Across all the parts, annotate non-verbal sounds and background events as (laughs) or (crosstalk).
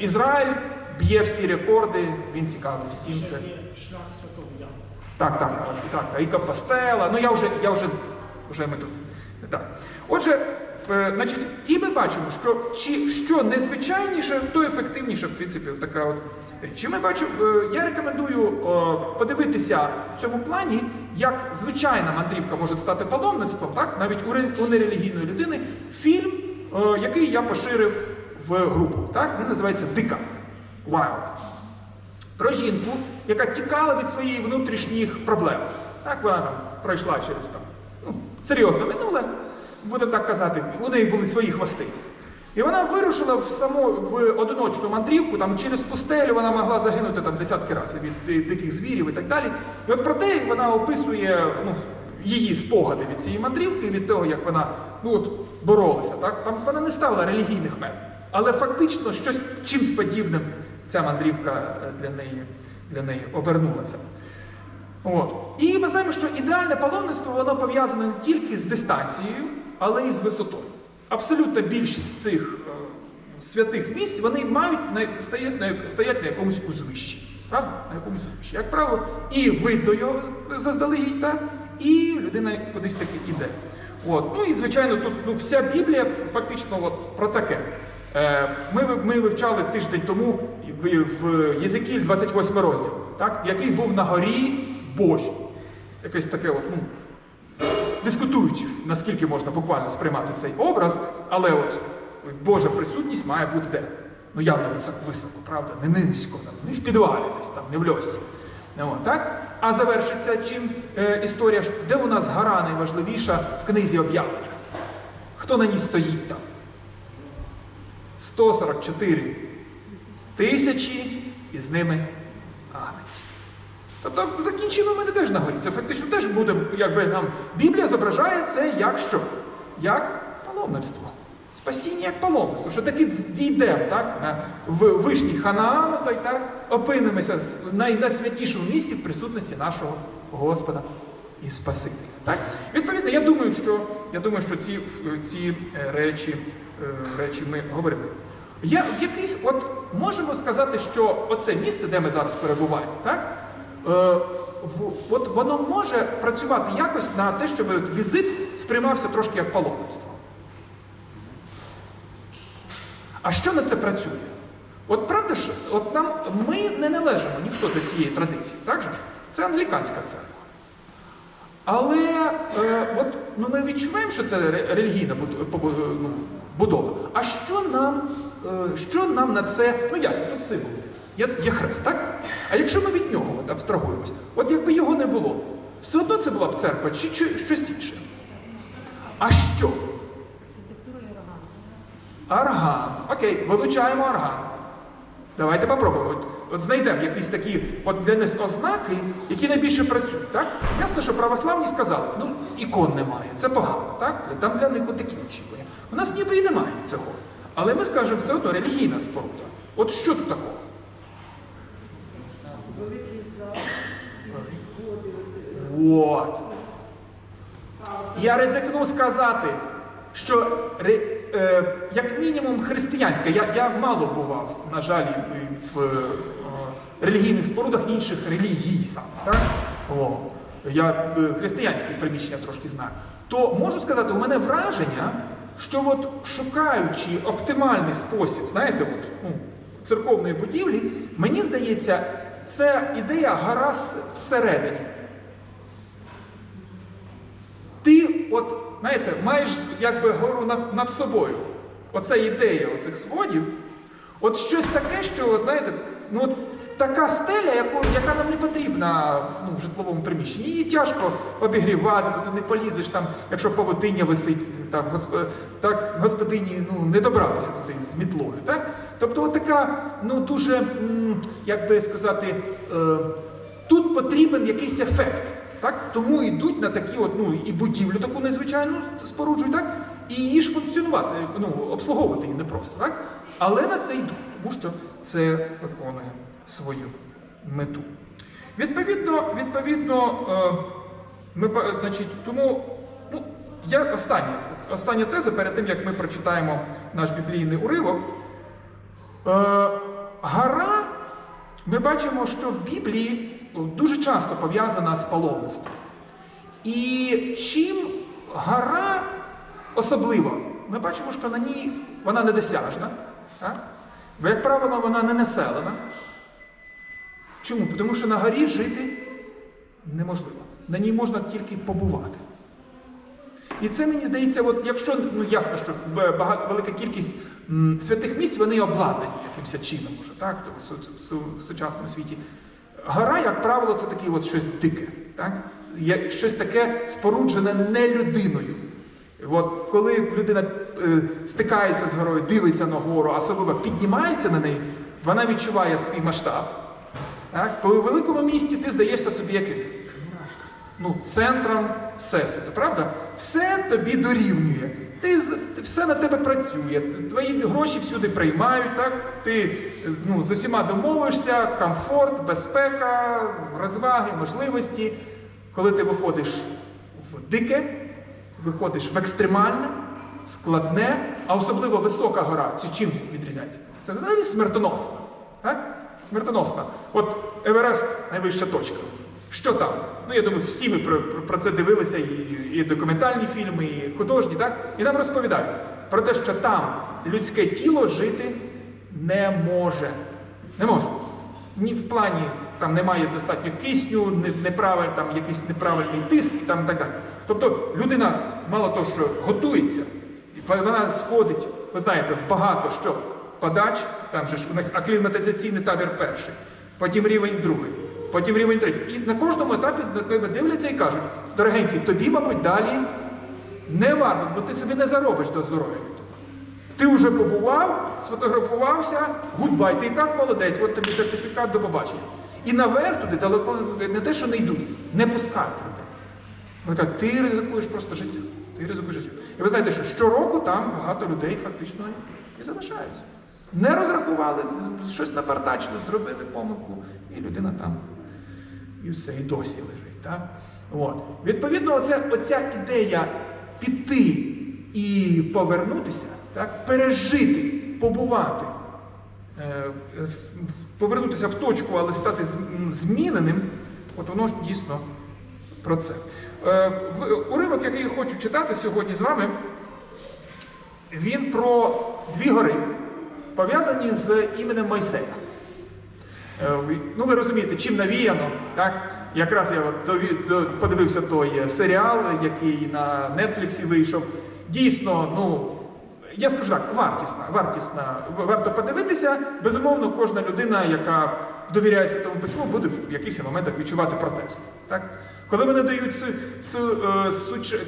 Ізраїль б'є всі рекорди, він цікавий всім це. Шлях Святого Яна. Так, так, так, так. І Компостела. Ну я вже, я вже, вже ми тут. Так. Отже, е, значить, і ми бачимо, що чи, що незвичайніше, то ефективніше, в принципі, така от річ. І ми бачимо, е, я рекомендую е, подивитися в цьому плані, як звичайна мандрівка може стати паломництвом, так, навіть у, у нерелігійної людини, фільм, е, який я поширив в групу. Так? Він називається Дика. Wild про жінку, яка тікала від своїх внутрішніх проблем. Так вона там пройшла через там, ну, серйозне минуле, будемо так казати, у неї були свої хвости. І вона вирушила в саму в одиночну мандрівку, там через пустелю вона могла загинути там десятки разів від диких звірів і так далі. І от про те вона описує ну, її спогади від цієї мандрівки, від того, як вона ну, от, боролася. Так? Там вона не ставила релігійних мет, але фактично щось чимсь подібним ця мандрівка е, для неї, для неї обернулася. От. І ми знаємо, що ідеальне паломництво воно пов'язане не тільки з дистанцією, але й з висотою. Абсолютна більшість цих е, святих місць вони мають стоять, на, стоять на якомусь узвищі. Правда? На якомусь узвищі. Як правило, і видно його заздалегідь, так? і людина кудись таки іде. От. Ну і звичайно, тут ну, вся Біблія фактично от, про таке. Е, Ми, вивчали тиждень тому в, Єзекіль 28 розділ, так? який був на горі Божій. Якесь таке от, ну, дискутують, наскільки можна буквально сприймати цей образ, але от Божа присутність має бути де? Ну явно високо, високо правда? Не низько, не в підвалі десь там, не в льосі. Ну, так? А завершиться чим е, історія, де у нас гора найважливіша в книзі об'явлення? Хто на ній стоїть там? 144 тисячі і з ними агнець. Тобто закінчимо ми не теж на горі. Це фактично теж буде, якби нам Біблія зображає це як що? Як паломництво. Спасіння як паломництво. Що таки дійдемо так, в вишній Ханаану, та й так опинимося на найсвятішому місці в присутності нашого Господа і Спасителя. Так? Відповідно, я думаю, що, я думаю, що ці, ці е, речі, речі ми говорили. Я якийсь, от можемо сказати, що оце місце, де ми зараз перебуваємо, так? Е, в- от воно може працювати якось на те, щоб візит сприймався трошки як паломництво. А що на це працює? От правда ж, от нам ми не належимо ніхто до цієї традиції, так же ж? Це англіканська церква. Але е, от, ну, ми відчуваємо, що це релігійна ну, будова. А що нам, е, що нам на це, ну ясно, тут символ. Є, є хрест, так? А якщо ми від нього от, абстрагуємося, от якби його не було, все одно це була б церква чи, чи щось інше. А що? Архітектура. Арган. Окей, вилучаємо арган. Давайте попробуємо. От, от знайдемо якісь такі от для нас ознаки, які найбільше працюють. Так? Ясно, що православні сказали, ну ікон немає, це погано. Так? Там для них от такі очікування. У нас ніби і немає цього. Але ми скажемо все одно релігійна споруда. От що тут такого? Великий зал. От. Я ризикну сказати, що е, як мінімум християнська, я, я мало бував, на жаль, в е, релігійних спорудах інших релігій саме. Так? О, я е, християнські приміщення трошки знаю. То можу сказати, у мене враження, що от шукаючи оптимальний спосіб, знаєте, от, ну, церковної будівлі, мені здається, це ідея гаразд всередині. Ти, от, знаєте, маєш якби гору над, над собою. Оця ідея оцих сводів. От щось таке, що, от, знаєте, ну от така стеля, яку, яка нам не потрібна ну, в житловому приміщенні. Її тяжко обігрівати, туди не полізеш, там, якщо павутиння висить, там, госп... так, господині ну, не добратися туди з мітлою. Так? Тобто от така, ну дуже, як би сказати, е, тут потрібен якийсь ефект. Так? Тому йдуть на такі от, ну, і будівлю таку незвичайну споруджують, так? і її ж функціонувати, ну, обслуговувати її непросто. Так? Але на це йдуть, тому що це виконує свою мету. Відповідно, відповідно е, ми, значить, тому ну, я остання, остання теза перед тим, як ми прочитаємо наш біблійний уривок. Е, гора, ми бачимо, що в Біблії дуже часто пов'язана з паломництвом. І чим гора особлива, ми бачимо, що на ній вона недосяжна. Так? Як правило, вона не населена. Чому? Тому що на горі жити неможливо. На ній можна тільки побувати. І це мені здається, от якщо ну ясно, що б- бага- велика кількість м, святих місць вони обладнані якимось чином, може, так? Це в су- су- в сучасному світі. Гора, як правило, це таке от щось дике, так? Щось таке споруджене не людиною. От коли людина е, стикається з горою, дивиться на гору, особливо піднімається на неї, вона відчуває свій масштаб. Так? Коли у великому місті ти здаєшся собі яким? ну, центром Всесвіту, правда? Все тобі дорівнює. Ти, все на тебе працює, твої гроші всюди приймають, так? ти е, ну, з усіма домовишся, комфорт, безпека, розваги, можливості. Коли ти виходиш в дике, виходиш в екстремальне, складне, а особливо висока гора, це чим відрізняється? Це взагалі смертоносна. Так? Смертоносна. От Еверест найвища точка. Що там? Ну, я думаю, всі ми про, про, це дивилися, і, і документальні фільми, і художні, так? І нам розповідають про те, що там людське тіло жити не може. Не може. Ні в плані там немає достатньо кисню, неправиль, там якийсь неправильний тиск і там так далі. Тобто людина мало того, що готується, і вона сходить, ви знаєте, в багато що подач, там же ж у них акліматизаційний табір перший, потім рівень другий, потім рівень третій. І на кожному етапі на тебе дивляться і кажуть, дорогенький, тобі, мабуть, далі не варто, бо ти собі не заробиш до здоров'я. Ти вже побував, сфотографувався, гудбай, ти і так молодець, от тобі сертифікат до побачення. І наверх туди далеко не те, що не йдуть, не пускають людей. Вони кажуть, ти ризикуєш просто життя. Ти ризикуєш життя. І ви знаєте, що щороку там багато людей фактично і залишаються. Не розрахували, щось напартачили, зробили помилку, і людина там і все, і досі лежить. Так? От. Відповідно, оця, оця ідея піти і повернутися, так? пережити, побувати, е, повернутися в точку, але стати зміненим, от воно ж дійсно про це. Е, Уривок, який я хочу читати сьогодні з вами, він про дві гори, пов'язані з іменем Мойсея. Е, Ну, ви розумієте, чим навіяно, так? Якраз я подивився той е, серіал, який на Нетфліксі вийшов. Дійсно, ну, я скажу так, вартісна, вартісна, варто подивитися. Безумовно, кожна людина, яка довіряє Святому Письму, буде в якихось моментах відчувати протест. Так? Коли вони дають е,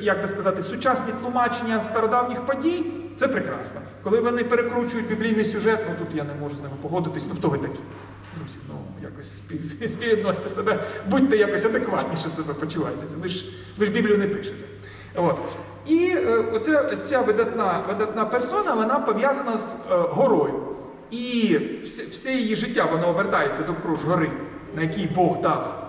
як би сказати, сучасні тлумачення стародавніх подій, це прекрасно. Коли вони перекручують біблійний сюжет, ну тут я не можу з ними погодитись, ну хто ви такі? Друзі, ну якось спів- (laughs) співвідносьте себе, будьте якось адекватніше себе почувайтеся. Ви ж, ви ж Біблію не пишете. От. І е, оця, ця видатна, видатна персона, вона пов'язана з е, горою. І все, все її життя воно обертається довкруж гори, на якій Бог дав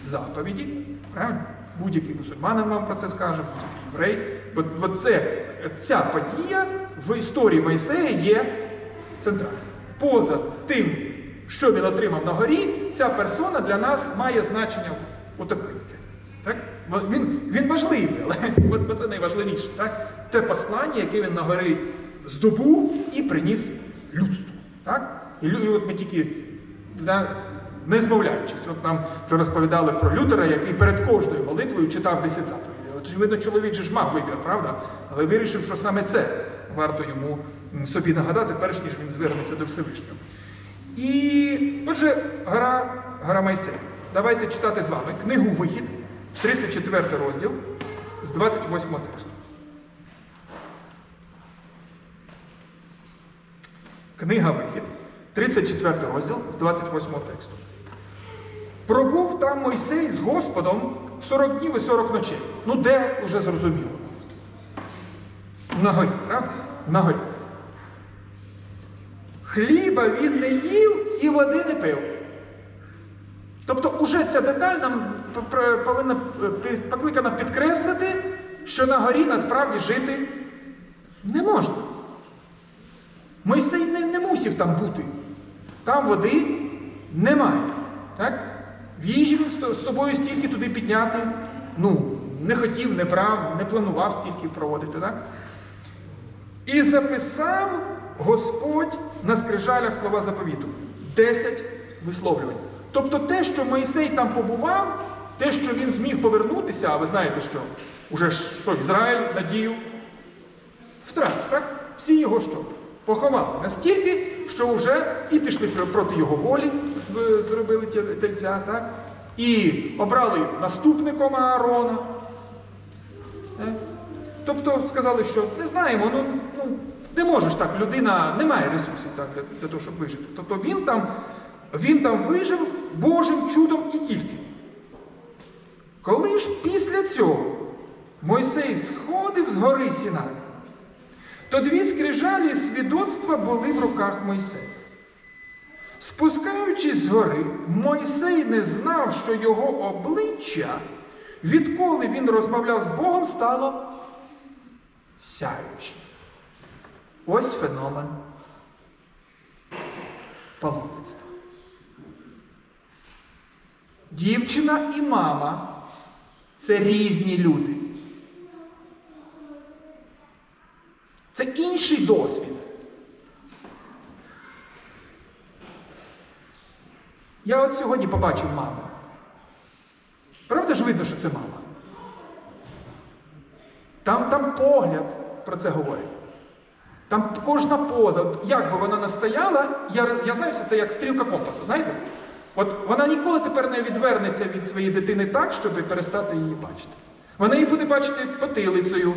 заповіді. Правильно? Будь-який мусульманин вам про це скаже, будь-який єврей. Бо, це, ця подія в історії Мойсея є центральною. Поза тим, що він отримав на горі, ця персона для нас має значення у. Так? Він, він важливий, але (laughs) от, це найважливіше. Так? Те послання, яке він на горі здобув і приніс людству. Так? І, от ми тільки да, не змовляючись. От нам вже розповідали про Лютера, який перед кожною молитвою читав 10 заповідей. От ж видно, чоловік же ж мав вибір, правда? Але вирішив, що саме це варто йому собі нагадати, перш ніж він звернеться до Всевишнього. І отже, гора, гора Майсей. Давайте читати з вами книгу Вихід, 34 розділ з 28 тексту. Книга Вихід, 34 розділ з 28 тексту. Пробув там Мойсей з Господом 40 днів і 40 ночей. Ну де уже зрозуміло? На горі, правда? На горі. Хліба він не їв і води не пив. Тобто, уже ця деталь нам повинна покликана підкреслити, що на горі насправді жити не можна. Мойсей не, не мусів там бути. Там води немає. Так? В їжі він з собою стільки туди підняти, ну, не хотів, не брав, не планував стільки проводити. Так? І записав Господь на скрижалях слова заповіту. Десять висловлювань. Тобто те, що Мойсей там побував, те, що він зміг повернутися, а ви знаєте, що уже що Ізраїль надію втратив, так? Всі його що? Поховали настільки, що вже і пішли проти його волі, зробили тельця, так? І обрали наступником Аарона. Е? Тобто сказали, що не знаємо, ну не можеш так, людина не має ресурсів так, для, для того, щоб вижити. Тобто він там, він там вижив Божим чудом і тільки. Коли ж після цього Мойсей сходив з гори Сінай, то дві скрижалі свідоцтва були в руках Мойсея. Спускаючись з гори, Мойсей не знав, що його обличчя, відколи він розмовляв з Богом, стало сяючим. Ось феномен паломництва. Дівчина і мама це різні люди. Це інший досвід. Я от сьогодні побачив маму. Правда ж видно, що це мама? Там, там погляд про це говорить. Там кожна поза, як би вона не стояла, я, я знаю, що це як стрілка компаса, знаєте? От вона ніколи тепер не відвернеться від своєї дитини так, щоб перестати її бачити. Вона її буде бачити потилицею,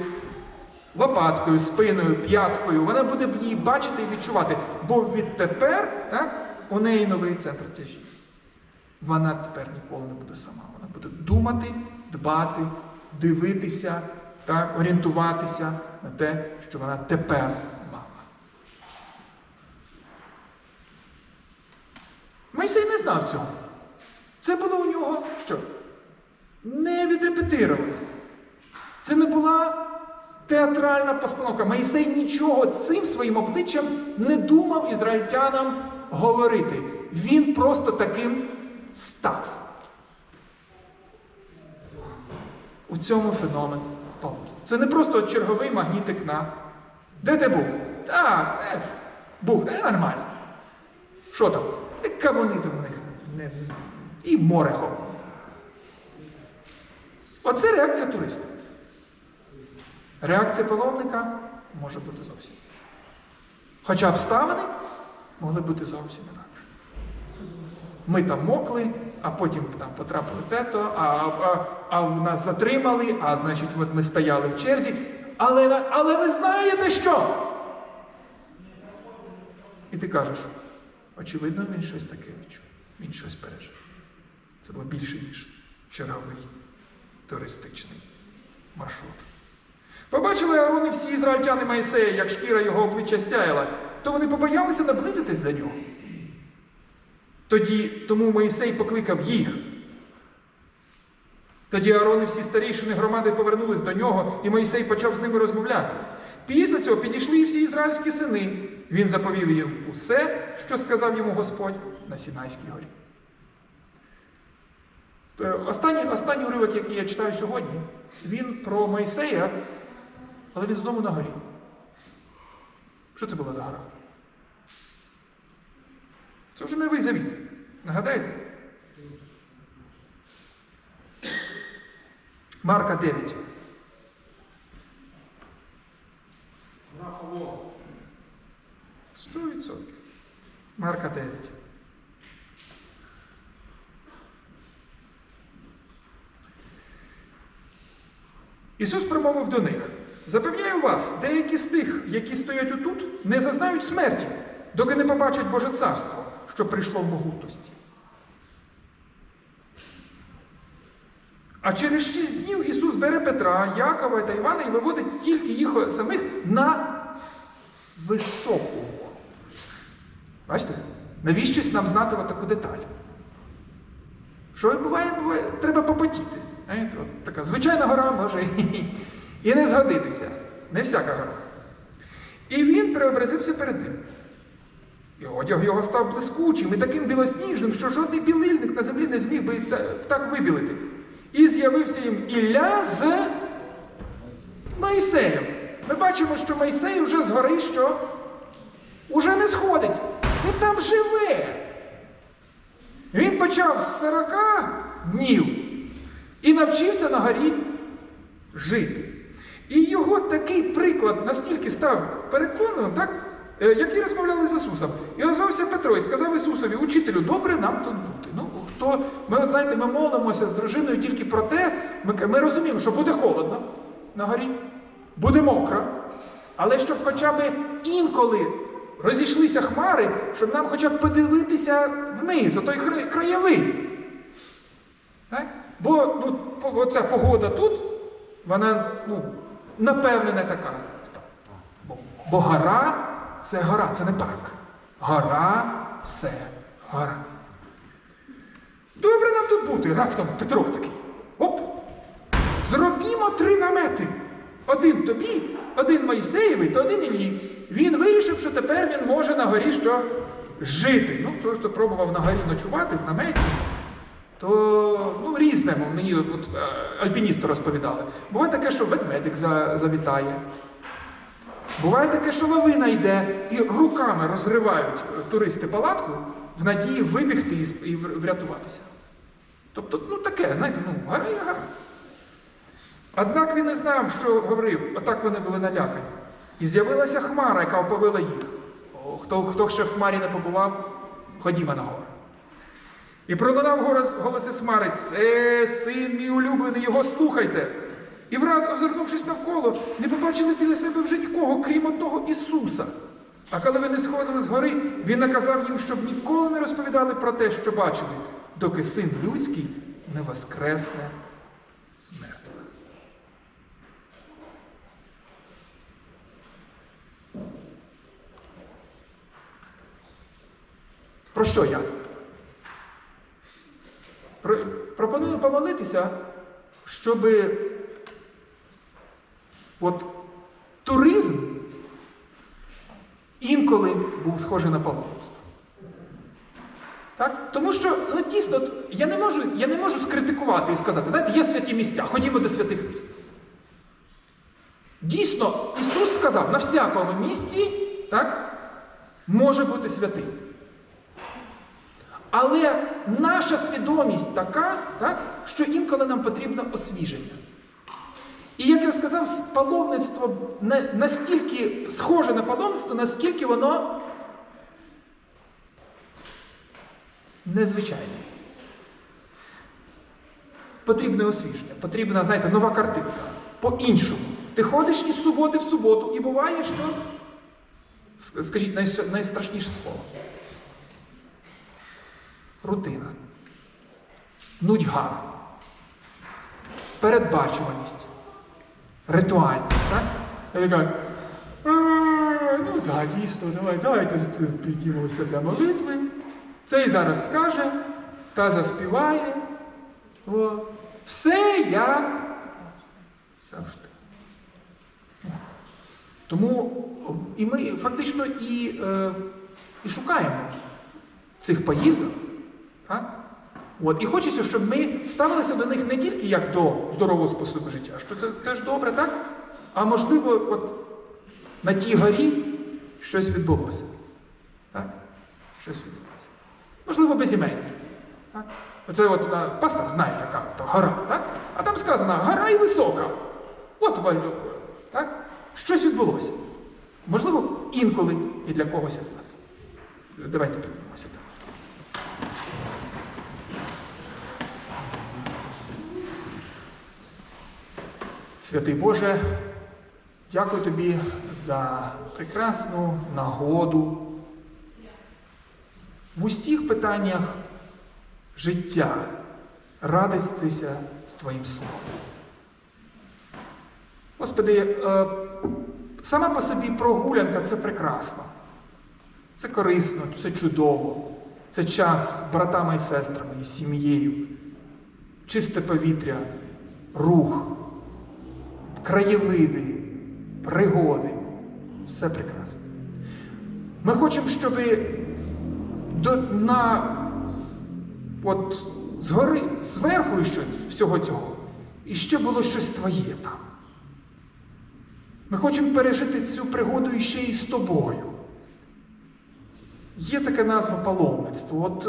лопаткою, спиною, п'яткою. Вона буде її бачити і відчувати. Бо відтепер так, у неї новий центр тяжіння. Вона тепер ніколи не буде сама. Вона буде думати, дбати, дивитися, так, орієнтуватися на те, що вона тепер мама. Мойсей не знав цього. Це було у нього що? Не відрепетировано. Це не була театральна постановка. Мойсей нічого цим своїм обличчям не думав ізраїльтянам говорити. Він просто таким став. У цьому феномен паломництва. Це не просто черговий магнітик на. Де ти був? Так, е, був, е, нормально. Що там? Кавуни там у них не, і море холодне. Оце реакція туриста. Реакція паломника може бути зовсім. Хоча обставини могли бути зовсім інакше. Ми там мокли, а потім там потрапили тето, а, а, а нас затримали, а значить, от ми стояли в черзі. Але, але ви знаєте що? І ти кажеш, очевидно, він щось таке відчув. Він щось пережив. Це було більше, ніж черговий туристичний маршрут. Побачили Аарон і всі ізраїльтяни Моїсея, як шкіра його обличчя сяяла, то вони побоялися наблизитись до нього. Тоді тому Моїсей покликав їх. Тоді Аарон і всі старішини громади повернулись до нього, і Моїсей почав з ними розмовляти. Після цього підійшли всі ізраїльські сини. Він заповів їм усе, що сказав йому Господь на Сінайській горі. Останній, останній уривок, який я читаю сьогодні, він про Мойсея, але він знову на горі. Що це була за гора? Це вже новий завіт. Нагадаєте? Марка 9. Сто відсотків. Марка 9. Ісус промовив до них: Запевняю вас, деякі з тих, які стоять отут, не зазнають смерті, доки не побачать Боже царство, що прийшло в могутності. А через шість днів Ісус бере Петра, Якова та Івана і виводить тільки їх самих на високу. Бачите? Навіщось нам знати таку деталь. Що буває, буває, треба попотіти. От така звичайна гора може і, не згодитися. Не всяка гора. І він преобразився перед ним. І одяг його став блискучим і таким білосніжним, що жодний білильник на землі не зміг би так вибілити. І з'явився їм Ілля з Моїсеєм. Ми бачимо, що Моїсей вже згори що уже не сходить. Він там живе. Він почав з 40 днів і навчився на горі жити. І його такий приклад настільки став переконаним, так, е, які розмовляли з Ісусом. І озвався Петро і сказав Ісусові, учителю, добре нам тут бути. Ну, хто, ми, знаєте, ми молимося з дружиною тільки про те, ми, ми розуміємо, що буде холодно на горі, буде мокро, але щоб хоча б інколи розійшлися хмари, щоб нам хоча б подивитися вниз, отой кра- краєвид. Так? Бо ну, оця погода тут, вона, ну, напевне, не така. Бо гора це гора, це не парк. Гора це гора. Добре нам тут бути, раптом Петро такий. Оп! Зробімо три намети. Один тобі, один Моїсеєвий та один Іллі. Він вирішив, що тепер він може на горі що жити. Ну, той, хто пробував на горі ночувати в наметі, то ну, різне мені от, е, альпіністи розповідали. Буває таке, що ведмедик завітає. Буває таке, що лавина йде і руками розривають туристи палатку в надії вибігти і, врятуватися. Тобто, ну таке, знаєте, ну, гора і. Однак він не знав, що говорив, отак вони були налякані. І з'явилася хмара, яка оповила їх. Хто, хто ще в хмарі не побував, ходімо на гору. І пролунав голос, голос із хмари, це син мій улюблений, його слухайте. І враз, озирнувшись навколо, не побачили біля себе вже нікого, крім одного Ісуса. А коли вони сходили з гори, він наказав їм, щоб ніколи не розповідали про те, що бачили, доки син людський не воскресне з мертвих. Про що я? Про- Пропоную помолитися, щоб от туризм інколи був схожий на паломництво. Так? Тому що ну, дійсно, я не, можу, я не можу скритикувати і сказати, знаєте, є святі місця, ходімо до святих місць. Дійсно, Ісус сказав, на всякому місці так, може бути святий. Але наша свідомість така, так, що інколи нам потрібно освіження. І як я сказав, паломництво настільки схоже на паломництво, наскільки воно незвичайне. Потрібне освіження, потрібна, знаєте, нова картинка. По-іншому. Ти ходиш із суботи в суботу, і буває, що. Скажіть найстрашніше слово. Рутина. Нудьга. Передбачуваність. Ритуальність. Так? Ви «Е, ну так, дійсно, давай, давайте піднімемося для молитви. Цей зараз скаже, та заспіває. О. Все як завжди. Тому і ми фактично і, е, і шукаємо цих поїздок. От. І хочеться, щоб ми ставилися до них не тільки як до здорового способу життя, що це теж добре, так? А можливо, от на тій горі щось відбулося. Так? Щось відбулося. Можливо, безіменні. Так? Оце от е, пастор знає, яка то гора, так? А там сказано, гора і висока. От валю. Так? Щось відбулося. Можливо, інколи і для когось із нас. Давайте піднімемося. Святий Боже, дякую тобі за прекрасну нагоду в усіх питаннях життя радитися з Твоїм Словом. Господи, е, сама по собі прогулянка це прекрасно, це корисно, це чудово, це час з братами і сестрами і сім'єю, чисте повітря, рух, краєвиди, пригоди. Все прекрасно. Ми хочемо, щоб до, на от згори, зверху ще всього цього, і ще було щось твоє там. Ми хочемо пережити цю пригоду іще і з тобою. Є така назва паломництво.